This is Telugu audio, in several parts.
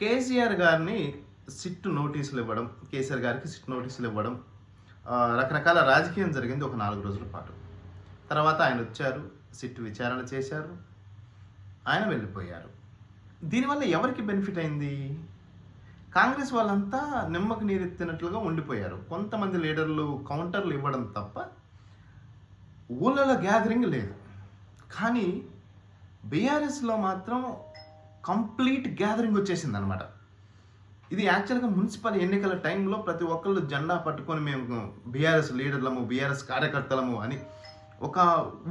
కేసీఆర్ గారిని సిట్ నోటీసులు ఇవ్వడం కేసీఆర్ గారికి సిట్ నోటీసులు ఇవ్వడం రకరకాల రాజకీయం జరిగింది ఒక నాలుగు రోజుల పాటు. తర్వాత ఆయన వచ్చారు సిట్ విచారణ చేశారు ఆయన వెళ్ళిపోయారు. దీనివల్ల ఎవరికి బెనిఫిట్ అయింది? కాంగ్రెస్ వాళ్ళంతా నిమ్మకు నీరెత్తినట్లుగా ఉండిపోయారు. కొంతమంది లీడర్లు కౌంటర్లు ఇవ్వడం తప్ప ఊళ్ళలో గ్యాదరింగ్ లేదు. కానీ బీఆర్ఎస్లో మాత్రం కంప్లీట్ గ్యాదరింగ్ వచ్చేసింది అనమాట ఇది యాక్చువల్గా మున్సిపల్ ఎన్నికల టైంలో ప్రతి ఒక్కళ్ళు జెండా పట్టుకొని మేము బీఆర్ఎస్ లీడర్లము బీఆర్ఎస్ కార్యకర్తలము అని ఒక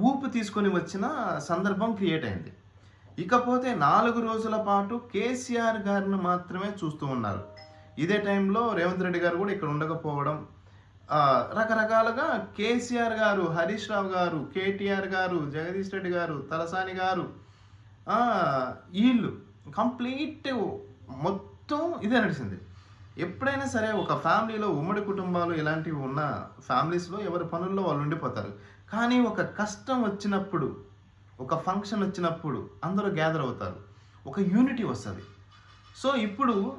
ఊపు తీసుకొని వచ్చిన సందర్భం క్రియేట్ అయింది. ఇకపోతే నాలుగు రోజుల పాటు కేసీఆర్ గారిని మాత్రమే చూస్తూ ఉన్నారు. ఇదే టైంలో రేవంత్ రెడ్డి గారు కూడా ఇక్కడ ఉండకపోవడం రకరకాలుగా కేసీఆర్ గారు హరీష్ రావు గారు కేటీఆర్ గారు జగదీష్ రెడ్డి గారు తలసాని గారు వీళ్ళు కంప్లీట్ మొత్తం ఇదే నడిచింది. ఎప్పుడైనా సరే ఒక ఫ్యామిలీలో ఉమ్మడి కుటుంబాలు ఇలాంటివి ఉన్న ఫ్యామిలీస్లో ఎవరి పనుల్లో వాళ్ళు ఉండిపోతారు. కానీ ఒక కష్టం వచ్చినప్పుడు ఒక ఫంక్షన్ వచ్చినప్పుడు అందరూ గ్యాదర్ అవుతారు. ఒక యూనిటీ వస్తుంది. సో ఇప్పుడు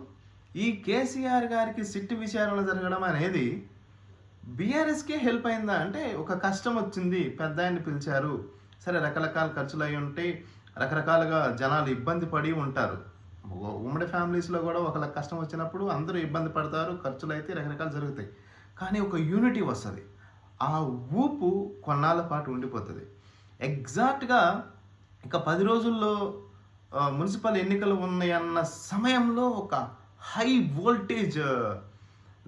ఈ కేసీఆర్ గారికి సిట్టు విచారణ జరగడం అనేది బీఆర్ఎస్కే హెల్ప్ అయిందా అంటే ఒక కష్టం వచ్చింది. పెద్ద ఆయన్ని పిలిచారు. సరే రకరకాల ఖర్చులు అయి ఉంటాయి రకరకాలుగా జనాలు ఇబ్బంది పడి ఉంటారు. ఉమ్మడి ఫ్యామిలీస్లో కూడా ఒకళ్ళకి కష్టం వచ్చినప్పుడు అందరూ ఇబ్బంది పడతారు ఖర్చులు అయితే రకరకాలు జరుగుతాయి. కానీ ఒక యూనిటీ వస్తుంది. ఆ ఊపు కొన్నాళ్ళ పాటు ఉండిపోతుంది. ఎగ్జాక్ట్గా ఇక పది రోజుల్లో మున్సిపల్ ఎన్నికలు ఉన్నాయన్న సమయంలో ఒక హై వోల్టేజ్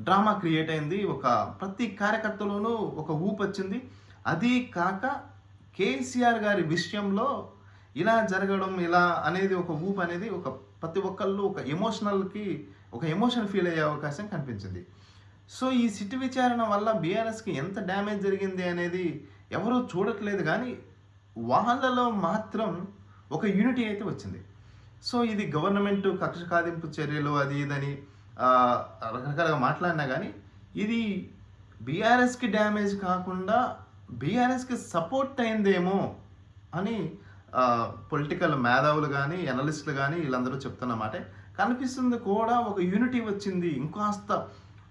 డ్రామా క్రియేట్ అయింది. ఒక ప్రతి కార్యకర్తలోనూ ఒక ఊపు వచ్చింది అది కాక కేసీఆర్ గారి విషయంలో ఇలా జరగడం ఇలా అనేది ఒక ఊప్ అనేది ఒక ప్రతి ఒక్కళ్ళు ఒక ఎమోషనల్కి ఒక ఎమోషన్ ఫీల్ అయ్యే అవకాశం కనిపించింది. సో ఈ సిట్ విచారణ వల్ల బీఆర్ఎస్కి ఎంత డ్యామేజ్ జరిగింది అనేది ఎవరూ చూడట్లేదు కానీ వాళ్ళలో మాత్రం ఒక యూనిటీ అయితే వచ్చింది. సో ఇది గవర్నమెంట్ కక్ష కాదింపు చర్యలు అది ఇదని రకరకాలుగా మాట్లాడినా కానీ ఇది బీఆర్ఎస్కి డ్యామేజ్ కాకుండా బీఆర్ఎస్కి సపోర్ట్ అయిందేమో అని పొలిటికల్ మేధావులు కానీ ఎనలిస్టులు కానీ వీళ్ళందరూ చెప్తున్నమాట కనిపిస్తుంది కూడా ఒక యూనిటీ వచ్చింది. ఇంకాస్త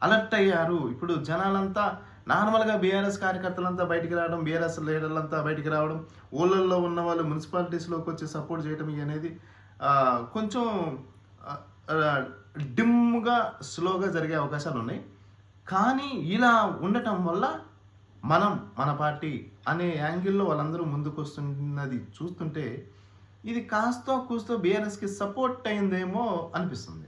అలర్ట్ అయ్యారు. ఇప్పుడు జనాలంతా నార్మల్గా బీఆర్ఎస్ కార్యకర్తలంతా బయటికి రావడం బీఆర్ఎస్ లీడర్లంతా బయటికి రావడం ఊళ్ళల్లో ఉన్న వాళ్ళు మున్సిపాలిటీస్లోకి వచ్చి సపోర్ట్ చేయడం అనేది కొంచెం డిమ్గా స్లోగా జరిగే అవకాశాలు ఉన్నాయి. కానీ ఇలా ఉండటం వల్ల మనం మన పార్టీ అనే యాంగిల్లో వాళ్ళందరూ ముందుకు వస్తున్నది చూస్తుంటే ఇది కాస్తో కూస్తో బీఆర్ఎస్కి సపోర్ట్ అయిందేమో అనిపిస్తుంది.